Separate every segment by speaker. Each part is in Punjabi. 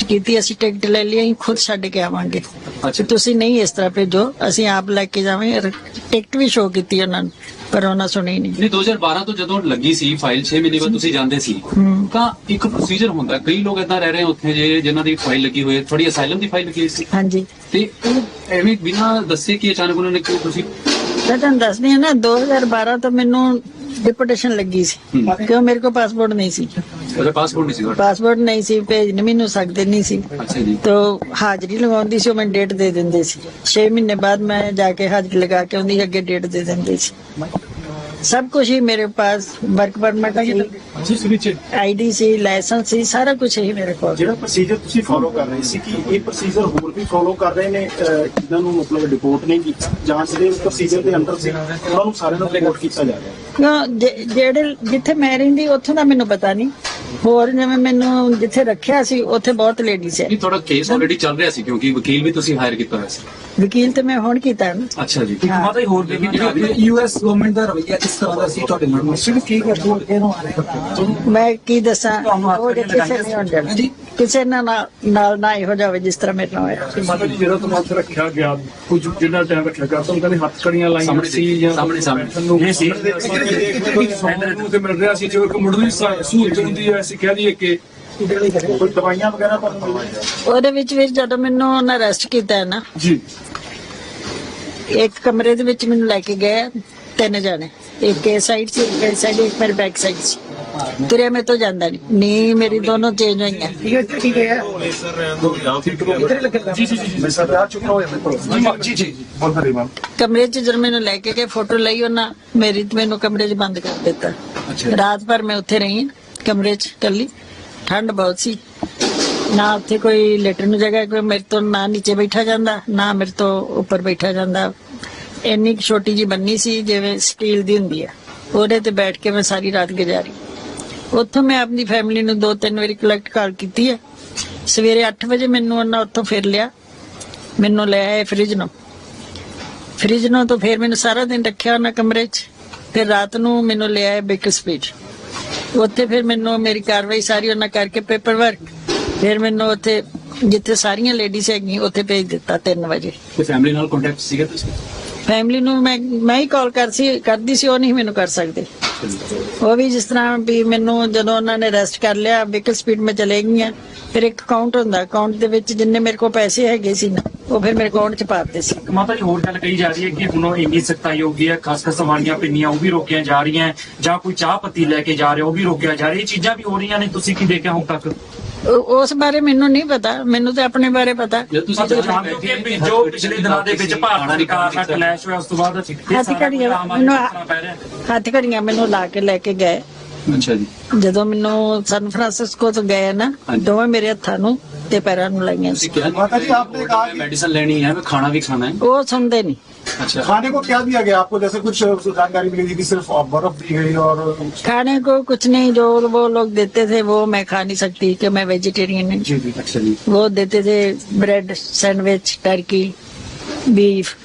Speaker 1: ਰਿਕੁਐਸਟ ਕੀਤੀ ਅਸੀਂ ਟਿਕਟ ਲੈ ਲਈ ਅਸੀਂ ਖੁਦ ਛੱਡ ਕੇ ਆਵਾਂਗੇ।
Speaker 2: ਅੱਛਾ।
Speaker 1: ਤੇ ਤੁਸੀਂ ਨਹੀਂ ਇਸ ਤਰ੍ਹਾਂ ਭੇਜੋ ਅਸੀਂ ਆਪ ਲੈ ਕੇ ਜਾਵਾਂਗੇ। ਰ- ਟਿਕਟ ਵੀ ਸ਼ੋਅ ਕੀਤੀ ਉਹਨਾਂ ਨੂੰ ਪਰ ਉਹਨਾਂ ਸੁਣੀ ਨਹੀਂ।
Speaker 2: ਨਹੀਂ 2012 ਤੋਂ ਜਦੋਂ ਲੱਗੀ ਸੀ ਫਾਈਲ 6 ਮਹੀਨੇ ਬਾਅਦ ਤੁਸੀਂ ਜਾਂਦੇ ਸੀ। ਤਾਂ ਇੱਕ ਪ੍ਰੋਸੀਜਰ ਹੁੰਦਾ ਕਈ ਲੋਕ ਇਦਾਂ ਰਹਿ ਰਹੇ ਉੱਥੇ ਜੇ ਜਿਨ੍ਹਾਂ ਦੀ ਫਾਈਲ ਲੱਗੀ ਹੋਈ ਹੈ ਥੋੜੀ ਅਸਾਈਲਮ ਦੀ ਫਾਈਲ ਲੱਗੀ ਸੀ।
Speaker 1: ਹਾਂਜੀ।
Speaker 2: ਤੇ ਉਹ ਐਵੇਂ ਬਿਨਾਂ ਦੱਸੇ ਕਿ ਅਚਾਨਕ ਉਹਨਾਂ ਨੇ ਕਿਉਂ ਤੁਸੀਂ
Speaker 1: ਮੈਂ ਤੁਹਾਨੂੰ ਦੱਸਦੀ ਹਾਂ ਨਾ 2012 ਤੋਂ ਮੈਨੂੰ ਡਿਪੋਟੇਸ਼ਨ ਲੱਗੀ ਸੀ। ਕਿਉਂ ਮੇਰੇ ਕੋਲ ਪਾਸਪੋਰਟ ਨਹੀਂ ਸੀ?
Speaker 2: ਉਹਦਾ ਪਾਸਪੋਰਟ ਨਹੀਂ ਸੀ ਤੁਹਾਡਾ
Speaker 1: ਪਾਸਪੋਰਟ ਨਹੀਂ ਸੀ ਭੇਜ ਨਹੀਂ ਮੈਨੂੰ ਸਕਦੇ ਨਹੀਂ ਸੀ।
Speaker 2: ਅੱਛਾ ਜੀ।
Speaker 1: ਤੋ ਹਾਜ਼ਰੀ ਲਗਾਉਂਦੀ ਸੀ ਉਹ ਮੈਨੂੰ ਡੇਟ ਦੇ ਦਿੰਦੇ ਸੀ। 6 ਮਹੀਨੇ ਬਾਅਦ ਮੈਂ ਜਾ ਕੇ ਹਾਜ਼ਰੀ ਲਗਾ ਕੇ ਆਉਂਦੀ ਅੱਗੇ ਡੇਟ ਦੇ ਦਿੰਦੇ ਸੀ। ਸਭ ਕੁਝ ਹੀ ਮੇਰੇ ਪਾਸ ਵਰਕ ਪਰਮਿਟ ਸੀ
Speaker 3: ਵਿੱਚ
Speaker 1: ਆਈਡੀ ਸੀ ਲਾਇਸੈਂਸ ਸੀ ਸਾਰਾ ਕੁਝ ਹੀ ਮੇਰੇ ਕੋਲ।
Speaker 3: ਜਿਹੜਾ ਪ੍ਰੋਸੀਜਰ ਤੁਸੀਂ ਫੋਲੋ ਕਰ ਰਹੇ ਸੀ ਕਿ ਇਹ ਪ੍ਰੋਸੀਜਰ ਹੋਰ ਵੀ ਫੋਲੋ ਕਰ ਰਹੇ ਨੇ ਅਹ, ਜਿਨ੍ਹਾਂ ਨੂੰ ਮਤਲਬ ਰਿਪੋਰਟ ਨਹੀਂ ਕੀਤਾ ਜਾਂ ਜਿਹੜੇ ਪ੍ਰੋਸੀਜਰ ਦੇ ਅੰਡਰ ਸੀ ਉਹਨਾਂ ਨੂੰ ਸਾਰਿਆਂ ਨੂੰ ਰਿਪੋਰਟ ਕੀਤਾ ਜਾ ਰਿਹਾ।
Speaker 1: ਕਿਉਂ ਜੇ- ਜਿਹੜੇ ਜਿੱਥੇ ਮੈਂ ਰਹਿੰਦੀ ਉੱਥੋਂ ਦਾ ਮੈਨੂੰ ਪਤਾ ਨਹੀਂ। ਹੋਰ ਜਿਵੇਂ ਮੈਨੂੰ ਜਿੱਥੇ ਰੱਖਿਆ ਸੀ ਉੱਥੇ ਬਹੁਤ ਲੇਡੀਜ਼ ਹੈ।
Speaker 2: ਨਹੀਂ ਤੁਹਾਡਾ ਕੇਸ ਆਲਰੇਡੀ ਚੱਲ ਰਿਹਾ ਸੀ ਕਿਉਂਕਿ ਵਕੀਲ ਵੀ ਤੁਸੀਂ ਹਾਇਰ ਕੀਤਾ ਹੋਇਆ ਸੀ।
Speaker 1: ਵਕੀਲ ਤੇ ਮੈਂ ਹੁਣ ਕੀਤਾ ਨਾ
Speaker 2: ਅੱਛਾ ਜੀ
Speaker 1: ਹਾਂ।
Speaker 4: ਮਾਤਾ ਹੀ ਹੋਰ ਦੇਖੀ ਯੂਐਸ ਗਵਰਨਮੈਂਟ ਦਾ ਰਵੱਈਆ ਕਿਸ ਤਰ੍ਹਾਂ ਦਾ ਸੀ ਤੁਹਾਡੇ ਨਾਲ ਸਿਰਫ ਕੀ ਕਰਦੇ
Speaker 1: ਮੈਂ ਕੀ ਦੱਸਾਂ ਉਹ ਕਿਸੇ ਨਹੀਂ ਹੋਣ ਦੇਣਾ
Speaker 4: ਜੀ।
Speaker 1: ਕਿਸੇ ਨਾਲ ਨਾ- ਨਾਲ ਨਾ ਇਹੋ ਜਾਵੇ ਜਿਸ ਤਰ੍ਹਾਂ ਮੇਰੇ ਨਾਲ ਹੋਇਆ
Speaker 5: ਮਾਤਾ ਜੀ ਜਿਹੜਾ ਤੁਹਾਨੂੰ ਹੱਥ ਰੱਖਿਆ ਗਿਆ ਕੁਝ ਜਿੰਨਾ ਟਾਈਮ ਰੱਖਿਆ ਗਿਆ ਤੁਹਾਨੂੰ ਕਹਿੰਦੇ ਹੱਥ ਕੜੀਆਂ ਲਾਈਆਂ ਸੀ ਜਾਂ
Speaker 2: ਸਾਹਮਣੇ- ਸਾਹਮਣੇ।
Speaker 5: ਨੂੰ
Speaker 4: ਇਹ ਸੀ।
Speaker 5: ਨੂੰ ਤੇ ਮਿਲ ਰਿਹਾ ਸੀ ਜੋ ਇੱਕ ਮੁੱਢਲੀ ਸਹੂਲਤ ਹੁੰਦੀ ਹੈ ਅਸੀਂ ਕਹਿ ਦਈਏ ਕਿ
Speaker 3: ਕੋਈ ਦਵਾਈਆਂ ਵਗੈਰਾ ਤੁਹਾਨੂੰ ਮਿਲੀਆਂ?
Speaker 1: ਉਹਦੇ ਵਿੱਚ ਵੀ ਜਦੋਂ ਮੈਨੂੰ ਉਹਨਾਂ ਅਰੈਸਟ ਕੀਤਾ ਹੈ ਨਾ
Speaker 5: ਜੀ।
Speaker 1: ਇੱਕ ਕਮਰੇ ਦੇ ਵਿੱਚ ਮੈਨੂੰ ਲੈ ਕੇ ਗਏ ਤਿੰਨ ਜਣੇ। ਇੱਕ ਇਹ ਸਾਈਡ ਸੀ ਇੱਕ ਇਹ ਸਾਈਡ ਇੱਕ ਮੇਰੇ ਬੈਕ ਸਾਈਡ ਸੀ। ਤੁਰਿਆ ਤੋਂ ਜਾਂਦਾ ਨਹੀਂ ਨੀ ਮੇਰੀ ਦੋਨੋਂ ਚੇਂਜ ਹੋਈਆਂ।
Speaker 3: ਜੀ ਜੀ ਜੀ ਮੈਂ ਸਰ ਆ ਚੁੱਕਾ ਹੋਇਆ ਜੀ ਜੀ ਬੋਲ ਰਹੀ ਮੈਮ
Speaker 1: ਕਮਰੇ 'ਚ ਜਦੋਂ ਮੈਨੂੰ ਲੈ ਕੇ ਗਏ ਫੋਟੋ ਲਈ ਉਹਨਾਂ ਮੇਰੀ ਤੇ ਮੈਨੂੰ ਕਮਰੇ 'ਚ ਬੰਦ ਕਰ ਦਿੱਤਾ। ਰਾਤ ਭਰ ਮੈਂ ਉੱਥੇ ਰਹੀ ਕਮਰੇ 'ਚ ਇਕੱਲੀ। ਠੰਡ ਬਹੁਤ ਸੀ। ਨਾ ਉੱਥੇ ਕੋਈ ਲੇਟਣ ਨੂੰ ਜਗ੍ਹਾ, ਕੋਈ ਮੇਰੇ ਤੋਂ ਨਾ ਨੀਚੇ ਬੈਠਾ ਜਾਂਦਾ, ਨਾ ਮੇਰੇ ਤੋਂ ਉੱਪਰ ਬੈਠਾ ਜਾਂਦਾ। ਇੰਨੀ ਛੋਟੀ ਜੀ ਬੰਨੀ ਸੀ, ਜਿਵੇਂ ਸਟੀਲ ਦੀ ਹੁੰਦੀ ਆ। ਉਹਦੇ ਤੇ ਬੈਠ ਕੇ ਮੈਂ ਸਾਰੀ ਰਾਤ ਗੁਜ਼ਾਰੀ। ਉੱਥੋਂ ਮੈਂ ਆਪਣੀ ਫੈਮਿਲੀ ਨੂੰ ਦੋ ਤਿੰਨ ਵਾਰੀ ਕਲੈਕਟ ਕਾਲ ਕੀਤੀ ਹੈ ਸਵੇਰੇ 8 ਵਜੇ ਮੈਨੂੰ ਉਹਨਾਂ ਉੱਥੋਂ ਫਿਰ ਲਿਆ। ਮੈਨੂੰ ਲੈ ਆਏ ਫ੍ਰਿਜ ਨੂੰ। ਫ੍ਰਿਜ ਨੂੰ ਤਾਂ ਫਿਰ ਮੈਨੂੰ ਸਾਰਾ ਦਿਨ ਰੱਖਿਆ ਉਹਨਾਂ ਕਮਰੇ 'ਚ। ਫਿਰ ਰਾਤ ਨੂੰ ਮੈਨੂੰ ਲੈ ਆਏ ਬੇਕਰ ਸਪੀਡ ਉੱਥੇ ਫਿਰ ਮੈਨੂੰ ਮੇਰੀ ਕਾਰਵਾਈ ਸਾਰੀ ਉਹਨਾਂ ਕਰਕੇ ਪੇਪਰ ਵਰਕ ਫਿਰ ਮੈਨੂੰ ਉੱਥੇ ਜਿੱਥੇ ਸਾਰੀਆਂ ਲੇਡੀਜ਼ ਹੈਗੀਆਂ ਉੱਥੇ ਭੇਜ ਦਿੱਤਾ 3 ਵਜੇ।
Speaker 2: ਫੈਮਿਲੀ ਨਾਲ ਕੰਟੈਕਟ ਸੀਗਾ ਤੁਸੀਂ?
Speaker 1: ਫੈਮਿਲੀ ਨੂੰ ਮੈਂ ਮੈਂ ਹੀ ਕਾਲ ਕਰ ਸੀ ਕਰਦੀ ਸੀ ਉਹ ਨਹੀਂ ਮੈਨੂੰ ਕਰ ਸਕਦੇ। ਉਹ ਵੀ ਜਿਸ ਤਰ੍ਹਾਂ ਵੀ ਮੈਨੂੰ ਜਦੋਂ ਉਹਨਾਂ ਨੇ ਅਰੈਸਟ ਕਰ ਲਿਆ ਵਹੀਕਲ ਸਪੀਡ ਮੈਂ ਚਲੇ ਗਈਆਂ ਫਿਰ ਇੱਕ ਅਕਾਊਂਟ ਹੁੰਦਾ ਅਕਾਊਂਟ ਦੇ ਵਿੱਚ ਜਿੰਨੇ ਮੇਰੇ ਕੋਲ ਪੈਸੇ ਹੈਗੇ ਸੀ ਨਾ ਉਹ ਫਿਰ ਮੇਰੇ ਅਕਾਊਂਟ 'ਚ ਪਾ ਦਿੱਤੇ ਸੀ।
Speaker 6: ਮਾਤਾ ਜੀ ਹੋਰ ਗੱਲ ਕਹੀ ਜਾ ਰਹੀ ਹੈ ਕਿ ਹੁਣ ਉਹ ਇੰਨੀ ਸਖਤਾਈ ਹੋ ਗਈ ਹੈ ਖਾਸ ਕਰ ਸਵਾਰੀਆਂ ਪਿੰਨੀਆਂ ਉਹ ਵੀ ਰੋਕੀਆਂ ਜਾ ਰਹੀਆਂ ਹੈ, ਜਾਂ ਕੋਈ ਚਾਹ ਪੱਤੀ ਲੈ ਕੇ ਜਾ ਰਿਹਾ ਉਹ ਵੀ ਰੋਕਿਆ ਜਾ ਰਿਹਾ ਇਹ ਚੀਜ਼ਾਂ ਵੀ ਹੋ ਰਹੀਆਂ ਨੇ ਤੁਸੀਂ ਕੀ ਦੇਖਿਆ ਹੁਣ ਤੱਕ?
Speaker 1: ਉਹ- ਉਸ ਬਾਰੇ ਮੈਨੂੰ ਨਹੀਂ ਪਤਾ ਮੈਨੂੰ ਤਾਂ ਆਪਣੇ ਬਾਰੇ ਪਤਾ।
Speaker 2: ਤੁਸੀਂ
Speaker 6: ਤੁਸੀਂ ਜਾਣਦੇ ਹੋ ਕਿ ਜੋ ਪਿਛਲੇ ਦਿਨਾਂ ਦੇ ਵਿੱਚ ਭਾਰਤ ਸਰਕਾਰ ਨਾਲ ਕਲੈਸ਼ ਹੋਇਆ ਉਸ ਤੋਂ ਬਾਅਦ ਇਹ
Speaker 1: ਹੱਥ
Speaker 6: ਸਾਰਾ
Speaker 1: ਘੜੀਆਂ
Speaker 6: ਕੁਝ ਆਮ ਆਦਮੀ
Speaker 1: ਮੈਨੂੰ
Speaker 6: ਕਿਸ ਤਰ੍ਹਾਂ ਪੈ ਰਿਹਾ।
Speaker 1: ਹੱਥ ਘੜੀਆਂ ਮੈਨੂੰ ਲਾ ਕੇ ਲੈ ਕੇ ਗਏ।
Speaker 2: ਅੱਛਾ ਜੀ।
Speaker 1: ਜਦੋਂ ਮੈਨੂੰ ਸਨ ਫਰਾਂਸਿਸਕੋ ਤੋਂ ਗਏ ਨਾ। ਦੋਵੇਂ ਮੇਰੇ ਹੱਥਾਂ ਨੂੰ ਤੇ ਪੈਰਾਂ ਨੂੰ ਲਾਈਆਂ ਸੀ
Speaker 2: ਤੁਸੀਂ ਕਿਹਾ
Speaker 3: ਮਾਤਾ ਜੀ, आपने कहा कि-
Speaker 2: मेडिसिन लेनी है हमें खाना भी खाना है
Speaker 1: ਉਹ ਸੁਣਦੇ ਨਹੀਂ
Speaker 2: अच्छा
Speaker 3: खाने को क्या दिया गया आपको जैसे कुछ जानकारी मिली थी कि सिर्फ बर्फ दी गई और
Speaker 1: खाने को कुछ नहीं जो वो लोग देते थे वो मैं खा नहीं सकती कि मैं वेजिटेरियन हूँ
Speaker 3: जी जी
Speaker 2: अच्छा जी
Speaker 1: वो देते थे ब्रेड सैंडविच टर्की बीफ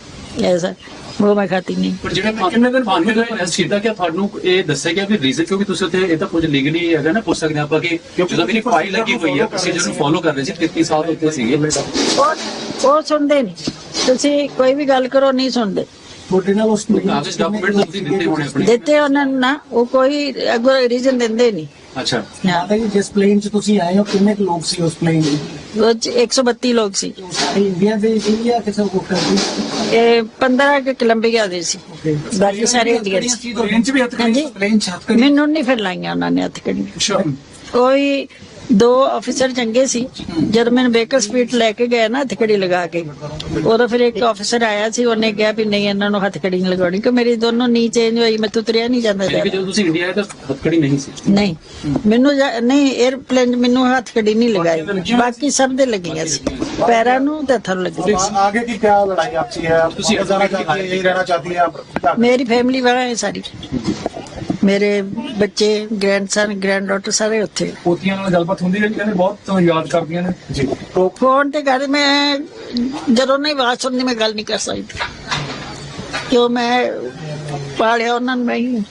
Speaker 1: ऐसा ਉਹ ਮੈਂ ਖਾਤੀ ਨਹੀਂ।
Speaker 2: ਪਰ ਜਿਹੜੇ ਤਾਂ ਕਿੰਨੇ ਦਿਨ ਬਾਅਦ ਹੋਏ ਅਰੈਸਟ ਕੀਤਾ ਕਿ ਤੁਹਾਨੂੰ ਇਹ ਦੱਸਿਆ ਗਿਆ ਵੀ ਰੀਜ਼ਨ ਕਿਉਂਕਿ ਤੁਸੀਂ ਉੱਥੇ ਇਹ ਤਾਂ ਕੁਝ ਲੀਗਲੀ ਹੈਗਾ ਨਾ ਪੁੱਛ ਸਕਦੇ ਆਪਾਂ ਕਿ ਜਦੋਂ ਮੇਰੀ ਫਾਈਲ ਲੱਗੀ ਹੋਈ ਹੈ ਪ੍ਰੋਸੀਜਰ ਨੂੰ ਫੋਲੋ ਕਰ ਰਹੇ ਸੀ 33 ਸਾਲ ਉੱਤੇ ਸੀਗੇ?
Speaker 1: ਉਹ ਉਹ ਸੁਣਦੇ ਨਹੀਂ। ਤੁਸੀਂ ਕੋਈ ਵੀ ਗੱਲ ਕਰੋ ਨਹੀਂ ਸੁਣਦੇ।
Speaker 2: ਤੁਹਾਡੇ ਨਾਲ ਉਸ ਕਾਗਜ਼ ਡਾਕੂਮੈਂਟ ਦਿੱਤੇ ਹੋਣੇ ਆਪਣੇ।
Speaker 1: ਦਿੱਤੇ ਉਹਨਾਂ ਨੂੰ ਨਾ ਉਹ ਕੋਈ ਅਗਰ ਰੀਜ਼ਨ ਦਿੰਦੇ ਨਹੀਂ।
Speaker 2: ਅੱਛਾ।
Speaker 4: ਮਾਤਾ ਜੀ ਜਿਸ ਪਲੇਨ 'ਚ ਤੁਸੀਂ ਆਏ ਹੋ ਕਿੰਨੇ ਕੁ ਲੋਕ ਸੀ ਉਸ ਪਲੇਨ 'ਚ?
Speaker 1: ਉਹ 'ਚ 132 ਲੋਕ ਸੀ।
Speaker 4: ਉਹ ਸਾਰੇ ਇੰਡੀਆ ਦੇ ਸੀ ਜਾਂ ਕਿਸੇ ਹੋਰ ਕੰਟਰੀ
Speaker 1: ਇਹ 15 ਕੇ ਕੋਲੰਬੀਆ ਦੇ ਸੀ। ਬਾਕੀ ਸਾਰੇ ਇੰਡੀਅਨ ਸੀ।
Speaker 4: ਪਲੇਨ 'ਚ ਵੀ ਹੱਥ
Speaker 1: ਹਾਂਜੀ।
Speaker 4: ਪਲੇਨ 'ਚ ਹੱਥ
Speaker 1: ਮੈਨੂੰ ਨਹੀਂ ਫਿਰ ਲਾਈਆਂ ਉਹਨਾਂ ਨੇ ਹੱਥ ਕੜੀ ਕੋਈ ਦੋ ਅਫਸਰ ਚੰਗੇ ਸੀ। ਜਦ ਮੈਂ ਵਹੀਕਲ ਸਪੀਡ ਲੈ ਕੇ ਗਿਆ ਨਾ ਹੱਥਕੜੀ ਲਗਾ ਕੇ ਉਦੋਂ ਫਿਰ ਇੱਕ ਅਫਸਰ ਆਇਆ ਸੀ ਉਹਨੇ ਕਿਹਾ ਵੀ ਨਹੀਂ ਇਹਨਾਂ ਨੂੰ ਹੱਥਕੜੀ ਨਹੀਂ ਲਗਾਉਣੀ ਕਿ ਮੇਰੀ ਦੋਨੋਂ ਨੀ ਚੇਂਜ ਹੋਈ ਮੈਂ ਤੁਰਿਆ ਨਹੀਂ ਜਾਂਦਾ
Speaker 2: ਜਦੋਂ ਤੁਸੀਂ ਇੰਡੀਆ ਆਏ ਤਾਂ ਹੱਥਕੜੀ ਨਹੀਂ ਸੀ।
Speaker 1: ਨਹੀਂ। ਮੈਨੂੰ ਨਹੀਂ 에ਅਰਪਲੇਨ ਮੈਨੂੰ ਹੱਥਕੜੀ ਨਹੀਂ ਲਗਾਈ। ਬਾਕੀ ਸਭ ਦੇ ਲੱਗੀਆਂ ਸੀ। ਪੈਰਾਂ ਨੂੰ ਤੇ ਥਰ ਲੱਗੀ
Speaker 3: ਆਗੇ ਕੀ ਕਿਆ ਲੜਾਈ ਆਪਸੀ ਹੈ?
Speaker 2: ਤੁਸੀਂ
Speaker 3: ਇਹ ਰਹਿਣਾ ਚਾਹਤੀ ਹੈ?
Speaker 1: ਮੇਰੀ ਫੈਮਿਲੀ ਵਾਲਾ ਹੈ ਸਾਰੀ। ਮੇਰੇ ਬੱਚੇ ਗ੍ਰੈਂਡਸਨ ਗ੍ਰੈਂਡਡਾਟਰ ਸਾਰੇ ਉੱਥੇ।
Speaker 5: ਪੋਤੀਆਂ ਨਾਲ ਗੱਲਬਾਤ ਹੁੰਦੀ ਹੈ ਕਹਿੰਦੇ ਬਹੁਤ ਤੁਹਾਨੂੰ ਯਾਦ ਕਰਦੀਆਂ ਨੇ?
Speaker 3: तो
Speaker 1: ਫੋਨ ਤੇ ਕਰ ਮੈਂ ਜਦੋਂ ਨਹੀਂ ਆਵਾਜ਼ ਸੁਣਦੀ ਮੈਂ ਗੱਲ ਨਹੀਂ ਕਰ ਸਕਦੀ। ਕਿਉਂ ਮੈਂ ਪਾਲਿਆ ਉਹਨਾਂ ਨੂੰ ਮੈਂ ਹੀ।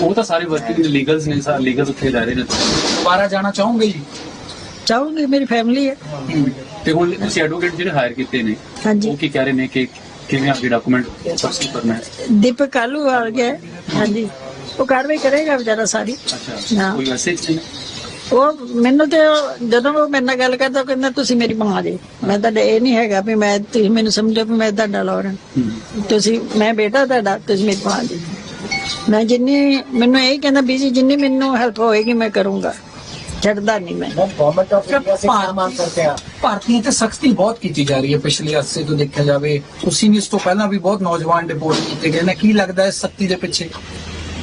Speaker 2: ਉਹ ਤਾਂ ਸਾਰੇ ਵਰਕਿੰਗ ਲੀਗਲਸ ਨੇ ਸਾਰੇ ਲੀਗਲ ਉੱਥੇ ਰਹਿ ਰਹੇ ਨੇ।
Speaker 4: ਦੁਬਾਰਾ ਜਾਣਾ ਚਾਹੋਗੇ ਜੀ?
Speaker 1: ਚਾਹੂੰਗੀ ਮੇਰੀ ਫੈਮਿਲੀ ਹੈ।
Speaker 2: ਤੇ ਹੁਣ ਤੁਸੀਂ ਐਡਵੋਕੇਟ ਜਿਹੜੇ ਹਾਇਰ ਕੀਤੇ ਨੇ
Speaker 1: ਹਾਂਜੀ।
Speaker 2: ਉਹ ਕੀ ਕਹਿ ਰਹੇ ਨੇ ਕਿ ਕਿਵੇਂ ਆਪਣੀ ਡਾਕੂਮੈਂਟ ਪ੍ਰਸਤੁਤ ਕਰਨਾ ਹੈ?
Speaker 1: ਦੀਪਕ ਕਾਲੂ ਆ ਗਿਆ। ਹਾਂਜੀ। ਉਹ ਕਾਰਵਾਈ ਕਰੇਗਾ ਵਿਚਾਰਾ ਸਾਰੀ
Speaker 2: ਅੱਛਾ
Speaker 1: ਹਾਂ।
Speaker 2: ਕੋਈ ਮੈਸੇਜ ਨਹੀਂ
Speaker 1: ਉਹ ਮੈਨੂੰ ਤੇ ਉਹ- ਜਦੋਂ ਉਹ ਮੇਰੇ ਨਾਲ ਗੱਲ ਕਰਦਾ ਉਹ ਕਹਿੰਦਾ ਤੁਸੀਂ ਮੇਰੀ ਮਾਂ ਜੇ ਮੈਂ ਤਾਂ ਇਹ ਨਹੀਂ ਹੈਗਾ ਵੀ ਮੈਂ ਤੁਸੀਂ ਮੈਨੂੰ ਸਮਝੋ ਵੀ ਮੈਂ ਤੁਹਾਡਾ ਲੋਰ ਹਾਂ ਤੁਸੀਂ ਮੈਂ ਬੇਟਾ ਤੁਹਾਡਾ ਤੁਸੀਂ ਮੇਰੀ ਮਾਂ ਜੀ ਮੈਂ ਜਿੰਨੀ ਮੈਨੂੰ ਇਹ ਕਹਿੰਦਾ ਵੀ ਜੀ ਜਿੰਨੀ ਮੈਨੂੰ ਹੈਲਪ ਹੋਏਗੀ ਮੈਂ ਕਰੂੰਗਾ ਛੱਡਦਾ ਨਹੀਂ ਮੈਂ
Speaker 3: गवर्नमेंट ऑफ इंडिया से क्या मांग करते हैं आप
Speaker 4: ਭਾਰਤੀਆਂ ਤੇ ਸਖਤੀ ਬਹੁਤ ਕੀਤੀ ਜਾ ਰਹੀ ਹੈ ਪਿਛਲੇ ਅਰਸੇ ਤੋਂ ਦੇਖਿਆ ਜਾਵੇ ਤੁਸੀਂ ਵੀ ਇਸ ਤੋਂ ਪਹਿਲਾਂ ਵੀ ਬਹੁਤ ਨੌਜਵਾਨ ਡਿਪੋਰਟ ਕੀਤੇ ਗਏ ਨੇ ਕੀ ਲੱਗਦਾ ਹੈ ਸਖਤੀ ਦੇ ਪਿੱਛੇ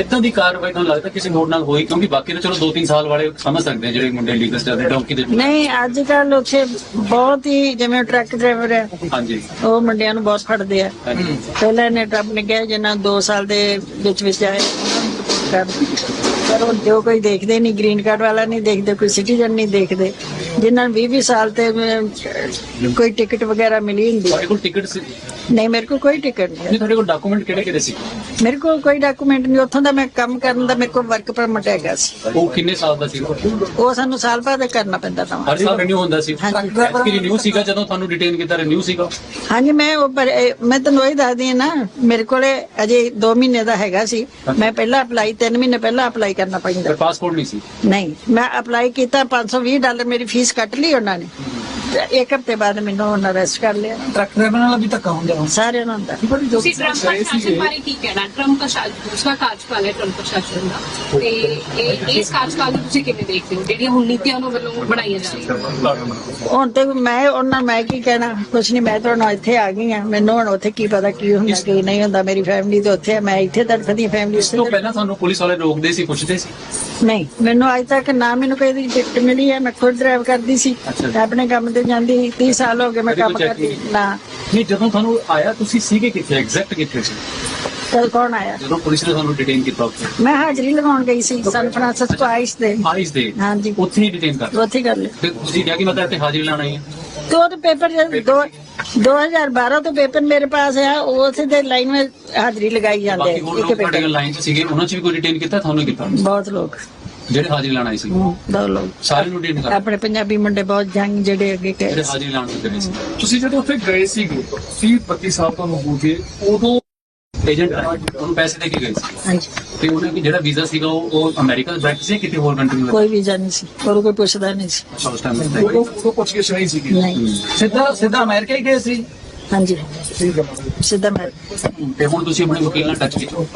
Speaker 2: ਇਦਾਂ ਦੀ ਕਾਰਵਾਈ ਤੁਹਾਨੂੰ ਲੱਗਦਾ ਕਿਸੇ ਹੋਰ ਨਾਲ ਹੋਈ? ਕਿਉਂਕਿ ਬਾਕੀ ਤਾਂ ਚਲੋ 2-3 ਸਾਲ ਵਾਲੇ ਸਮਝ ਸਕਦੇ ਆ ਜਿਹੜੇ ਮੁੰਡੇ ਲੀਗਲ ਚੱਲਦੇ ਡੌਂਕੀ ਦੇ।
Speaker 1: ਨਹੀਂ ਅੱਜ ਕੱਲ ਉੱਥੇ ਬਹੁਤ ਹੀ ਜਿਵੇਂ ਟਰੱਕ ਡਰਾਈਵਰ ਹੈ
Speaker 2: ਹਾਂਜੀ।
Speaker 1: ਉਹ ਮੁੰਡਿਆਂ ਨੂੰ ਬਹੁਤ ਫੜਦੇ ਆ। ਪਹਿਲਾਂ ਨੇ ਟਰੱਪ ਨੇ ਕਿਹਾ ਜਿੰਨਾ 2 ਸਾਲ ਦੇ ਵਿੱਚ ਵਿੱਚ ਆਏ। ਪਰ ਉਹ ਜੋ ਕੋਈ ਦੇਖਦੇ ਨਹੀਂ ਗ੍ਰੀਨ ਕਾਰਡ ਵਾਲਾ ਨਹੀਂ ਦੇਖਦੇ ਕੋਈ ਸਿਟੀਜ਼ਨ ਨਹੀਂ ਦੇਖਦੇ। ਜਿਨ੍ਹਾਂ ਨੂੰ 20 ਸਾਲ ਤੇ ਕੋਈ ਟਿਕਟ ਵਗੈਰਾ ਮਿਲੀ ਹੁੰਦੀ।
Speaker 2: ਕੋਲ ਟਿਕਟ ਸੀ?
Speaker 1: ਨਹੀਂ ਮੇਰੇ ਕੋਲ ਕੋਈ ਟਿਕਟ ਨਹੀਂ
Speaker 2: ਨਹੀਂ ਤੁਹਾਡੇ ਕੋਲ ਡਾਕੂਮੈਂਟ ਕਿਹੜੇ ਕਿਹੜੇ ਸੀ?
Speaker 1: ਮੇਰੇ ਕੋਲ ਕੋਈ ਡਾਕੂਮੈਂਟ ਨਹੀਂ ਉੱਥੋਂ ਦਾ ਮੈਂ ਕੰਮ ਕਰਨ ਦਾ ਮੇਰੇ ਕੋਲ ਵਰਕ ਪਰਮਿਟ ਹੈਗਾ ਸੀ।
Speaker 2: ਉਹ ਕਿੰਨੇ ਸਾਲ ਦਾ ਸੀ?
Speaker 1: ਉਹ ਸਾਨੂੰ ਸਾਲ ਬਾਅਦ ਕਰਨਾ ਪੈਂਦਾ ਤਾਂ।
Speaker 2: ਹਰ ਸਾਲ ਰਿਨਿਊ ਹੁੰਦਾ ਸੀ।
Speaker 1: ਹਾਂਜੀ।
Speaker 2: ਐਤਕੀ ਰਿਨਿਊ ਸੀਗਾ ਜਦੋਂ ਤੁਹਾਨੂੰ ਡਿਟੇਨ ਕੀਤਾ ਰਿਨਿਊ ਸੀਗਾ?
Speaker 1: ਹਾਂਜੀ ਮੈਂ ਉਹ ਪਰ ਇਹ- ਮੈਂ ਤੁਹਾਨੂੰ ਉਹੀ ਦੱਸਦੀ ਹਾਂ ਨਾ ਮੇਰੇ ਕੋਲੇ ਅਜੇ 2 ਮਹੀਨੇ ਦਾ ਹੈਗਾ ਸੀ। ਮੈਂ ਪਹਿਲਾਂ ਅਪਲਾਈ 3 ਮਹੀਨੇ ਪਹਿਲਾਂ ਅਪਲਾਈ ਕਰਨਾ ਪੈਂਦਾ।
Speaker 2: ਪਰ ਪਾਸਪੋਰਟ ਨਹੀਂ ਸੀ?
Speaker 1: ਨਹੀਂ ਮੈਂ ਅਪਲਾਈ ਕੀਤਾ 520 ਡਾਲਰ ਮੇਰੀ ਫੀਸ ਕੱਟ ਲਈ ਉਹਨਾਂ ਨੇ। ਇੱਕ ਹਫ਼ਤੇ ਬਾਅਦ ਮੈਨੂੰ ਉਹਨਾਂ ਅਰੈਸਟ ਕਰ ਲਿਆ।
Speaker 4: ਟਰੱਕ ਡਰਾਈਵਰ ਨਾਲ ਵੀ ਧੱਕਾ ਹੁੰਦਾ ਹੈ?
Speaker 1: ਸਾਰਿਆਂ ਨੂੰ ਹੁੰਦਾ
Speaker 7: ਤੁਸੀਂ ਟਰੰਪ ਪ੍ਰਸ਼ਾਸਨ ਬਾਰੇ ਕੀ ਕਹਿਣਾ? ਟਰੰਪ ਦਾ ਸ਼ਾ- ਦੂਸਰਾ ਕਾਰਜਕਾਲ ਹੈ ਟਰੰਪ ਪ੍ਰਸ਼ਾਸਨ ਦਾ। ਤੇ ਇਹ ਇਸ ਕਾਰਜਕਾਲ ਨੂੰ ਤੁਸੀਂ ਕਿਵੇਂ ਦੇਖਦੇ ਹੋ? ਜਿਹੜੀਆਂ ਹੁਣ ਨੀਤੀਆਂ ਉਹਨਾਂ ਵੱਲੋਂ ਬਣਾਈਆਂ ਜਾ ਰਹੀਆਂ
Speaker 1: ਹੁਣ ਤੇ ਮੈਂ ਉਹਨਾਂ ਨੂੰ ਮੈਂ ਕੀ ਕਹਿਣਾ? ਕੁਛ ਨਹੀਂ ਮੈਂ ਤਾਂ ਹੁਣ ਇੱਥੇ ਆ ਗਈ ਆ ਮੈਨੂੰ ਹੁਣ ਉੱਥੇ ਕੀ ਪਤਾ ਕੀ ਹੁੰਦਾ ਕੀ ਨਹੀਂ ਹੁੰਦਾ। ਮੇਰੀ ਫੈਮਿਲੀ ਤੇ ਉੱਥੇ ਆ। ਮੈਂ ਇੱਥੇ ਤੜਫਦੀ ਫੈਮਿਲੀ
Speaker 2: ਇਸ ਤੋਂ ਪਹਿਲਾਂ ਤੁਹਾਨੂੰ ਪੁਲਿਸ ਵਾਲੇ ਰੋਕਦੇ ਸੀ ਪੁੱਛਦੇ ਸੀ?
Speaker 1: ਨਹੀਂ। ਮੈਨੂੰ ਅੱਜ ਤੱਕ ਨਾ ਮੈਨੂੰ ਕੋਈ ਦੀ ਟਿਕਟ ਮਿਲੀ ਹੈ। ਮੈਂ ਖੁਦ ਡਰਾਈਵ ਕਰਦੀ ਸੀ।
Speaker 2: ਅੱਛਾ।
Speaker 1: ਆਪਣੇ ਕੰਮ ਤੇ ਜਾਂਦੀ 30 ਸਾਲ ਹੋ ਗਏ ਮੈਂ ਕੰਮ ਕਰਦੀ? ਨਾ।
Speaker 2: ਨਹੀਂ ਜਦੋਂ ਤੁਹਾਨੂੰ ਆਇਆ ਤੁਸੀਂ ਸੀਗੇ ਕਿੱਥੇ? ਐਗਜ਼ੈਕਟ ਕਿੱਥੇ ਸੀ?
Speaker 1: ਕਲ ਕੌਣ ਆਇਆ?
Speaker 2: ਜਦੋਂ ਪੁਲਿਸ ਨੇ ਤੁਹਾਨੂੰ ਡਿਟੇਨ ਕੀਤਾ ਉੱਥੇ?
Speaker 1: ਮੈਂ ਹਾਜ਼ਰੀ ਲਗਾਉਣ ਗਈ ਸੀ ਸਨ ਫਰਾਂਸਿਸਕੋ ਆਈਸ ਦੇ
Speaker 2: ਆਈਸ ਦੇ
Speaker 1: ਹਾਂਜੀ।
Speaker 2: ਉੱਥੇ ਹੀ ਡਿਟੇਨ ਕਰ
Speaker 1: ਉੱਥੇ ਕਰ ਲਿਆ।
Speaker 2: ਫਿਰ ਤੁਸੀਂ ਕਿਹਾ ਕਿ ਮੈਂ ਤਾਂ ਇੱਥੇ ਹਾਜ਼ਰੀ ਲਾਣਾ ਹੀ ਹੈ।
Speaker 1: ਤੇ ਉਹ ਤੇ ਪੇਪਰ ਜਦ ਦੋ 2012 ਤੋਂ ਪੇਪਰ ਮੇਰੇ ਪਾਸ ਆ ਉਸੇ ਦੇ ਲਾਈਨ ਵਿੱਚ ਹਾਜ਼ਰੀ ਲਗਾਈ ਜਾਂਦੇ ਇੱਕ ਪੇਪਰ
Speaker 2: ਲਾਈਨ 'ਚ ਸੀਗੇ ਉਹਨਾਂ 'ਚ ਵੀ ਕੋਈ ਡਿਟੇਨ ਕੀਤਾ ਤੁਹਾਨੂੰ ਕੀਤਾ?
Speaker 1: ਬਹੁਤ ਲੋਕ।
Speaker 2: ਜਿਹੜੇ ਹਾਜ਼ਰੀ ਲਾਣ ਆਏ ਸੀ।
Speaker 1: ਬਹੁਤ ਲੋਕ
Speaker 2: ਸਾਰੇ ਨੂੰ ਡਿਟੇਨ ਕਰ।
Speaker 1: ਆਪਣੇ ਪੰਜਾਬੀ ਮੁੰਡੇ ਬਹੁਤ ਜੰਗ ਜਿਹੜੇ ਅੱਗੇ
Speaker 2: ਜਿਹੜੇ ਹਾਜ਼ਰੀ ਲਾਣ ਦੇ ਸੀ।
Speaker 5: ਤੁਸੀਂ ਜਦੋਂ ਉੱਥੇ ਗਏ ਸੀਗੇ 30 32 ਸਾਲ ਤੁਹਾਨੂੰ ਹੋ ਗਏ ਉਦੋਂ
Speaker 2: ਏਜੰਟ ਉਹਨੂੰ ਪੈਸੇ ਦੇ ਕੇ ਗਏ ਸੀ।
Speaker 1: ਹਾਂਜੀ।
Speaker 2: ਤੇ ਉਹਨੇ ਕਿ ਜਿਹੜਾ ਵੀਜ਼ਾ ਸੀਗਾ ਉਹ ਉਹ ਅਮਰੀਕਾ ਦਾ ਸੀ ਕਿਤੇ ਹੋਰ ਕੰਟਰੀ ਦਾ
Speaker 1: ਕੋਈ ਵੀਜ਼ਾ ਨਹੀਂ ਸੀ ਔਰ ਕੋਈ ਪੁੱਛਦਾ ਨਹੀਂ ਸੀ।
Speaker 2: ਅੱਛਾ, ਉਸ ਟਾਈਮ
Speaker 5: ਪੁੱਛ ਕੇ ਨਹੀਂ ਸੀਗੀ।
Speaker 1: ਨਹੀਂ।
Speaker 4: ਸਿੱਧਾ ਸਿੱਧਾ ਅਮਰੀਕਾ ਹੀ ਗਏ ਸੀ।
Speaker 1: ਹਾਂਜੀ।
Speaker 5: ਠੀਕ ਹੈ।
Speaker 1: ਸਿੱਧਾ ਮੈਂ
Speaker 2: ਤੇ ਹੁਣ ਤੁਸੀਂ ਆਪਣੇ ਵਕੀਲ ਨਾਲ ਟੱਚ ਵਿੱਚ ਹੋ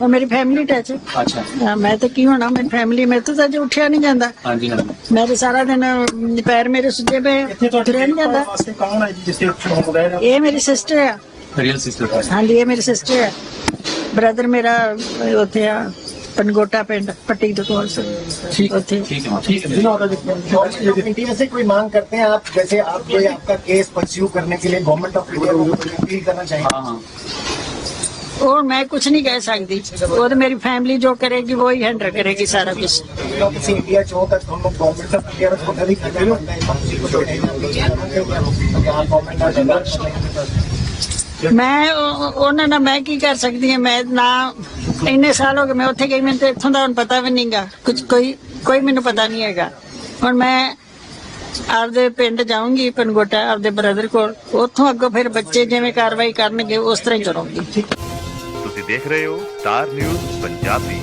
Speaker 1: ਉਹ ਮੇਰੀ ਫੈਮਿਲੀ ਟੱਚ
Speaker 2: ਅੱਛਾ।
Speaker 1: ਹਾਂ, ਮੈਂ ਤਾਂ ਕੀ ਹੋਣਾ ਮੇਰੀ ਫੈਮਿਲੀ ਮੇਰੇ ਤੋਂ ਤਾਂ ਅੱਜ ਉੱਠਿਆ ਨਹੀਂ ਜਾਂਦਾ।
Speaker 2: ਹਾਂਜੀ ਹਾਂਜੀ।
Speaker 1: ਮੈਂ ਤਾਂ ਸਾਰਾ ਦਿਨ ਅਮ, ਪੈਰ ਮੇਰੇ ਸੁੱਜੇ ਪਏ
Speaker 3: ਇੱਥੇ ਤੁਹਾਡੇ
Speaker 1: ਤੁਰਿਆ ਨਹੀਂ ਜਾਂਦਾ।
Speaker 3: ਵਾਸਤੇ ਕੌਣ ਹੈ ਜੀ
Speaker 1: ਇਹ ਮੇਰੀ ਸਿਸਟਰ ਆ।
Speaker 2: ਰੀਅਲ ਸਿਸਟਰ
Speaker 1: ਹਾਂਜੀ ਇਹ ਮੇਰੀ ਸਿਸਟਰ ਹੈ ਬ੍ਰਦਰ ਮੇਰਾ ਅਹ, ਉੱਥੇ ਆ। ਪਨਗੋਟਾ ਪਿੰਡ ਪੱਟੀ ਦੇ ਕੋਲ
Speaker 2: ਠੀਕ
Speaker 1: ਉੱਥੇ
Speaker 2: ਠੀਕ ਹੈ ਠੀਕ ਹੈ
Speaker 3: इंडिया से कोई मांग करते हैं आप जैसे आप कोई आपका केस परस्यू करने के लिए गवर्नमेंट ऑफ इंडिया को कोई अपील करना चाहिए
Speaker 2: ਹਾਂ ਹਾਂ
Speaker 1: ਉਹ ਮੈਂ ਕੁਝ ਨਹੀਂ ਕਹਿ ਸਕਦੀ ਉਹ ਤਾਂ ਮੇਰੀ ਫੈਮਿਲੀ ਜੋ ਕਰੇਗੀ वो ही हैंडल करेगी सारा कुछ
Speaker 3: तो किसी इंडिया जो तक हम लोग गवर्नमेंट ऑफ इंडिया को खरीद करना पड़ता है पक्षी को देने के लिए गवर्नमेंट आ जाएगा
Speaker 1: ਮੈਂ ਉਹ- ਉਹਨਾਂ ਨਾਲ ਮੈਂ ਕੀ ਕਰ ਸਕਦੀ ਹਾਂ ਮੈਂ ਨਾ ਇੰਨੇ ਸਾਲ ਹੋ ਗਏ ਮੈਂ ਉੱਥੇ ਗਈ, ਮੈਨੂੰ ਤਾਂ ਇੱਥੋਂ ਦਾ ਹੁਣ ਪਤਾ ਵੀ ਨਹੀਂਗਾ ਕੁਝ ਕੋਈ ਕੋਈ ਮੈਨੂੰ ਪਤਾ ਨਹੀਂ ਹੈਗਾ। ਹੁਣ ਮੈਂ ਆਪਦੇ ਪਿੰਡ ਜਾਊਂਗੀ ਪਨਗੋਟਾ ਆਪਦੇ ਬ੍ਰਦਰ ਕੋਲ। ਉੱਥੋਂ ਅੱਗੋਂ ਫਿਰ ਬੱਚੇ ਜਿਵੇਂ ਕਾਰਵਾਈ ਕਰਨਗੇ, ਉਸ ਤਰ੍ਹਾਂ ਹੀ ਕਰੂੰਗੀ।
Speaker 8: ਤੁਸੀਂ ਦੇਖ ਰਹੇ ਹੋ ਸਟਾਰ ਨਿਊਜ਼ ਪੰਜਾਬੀ।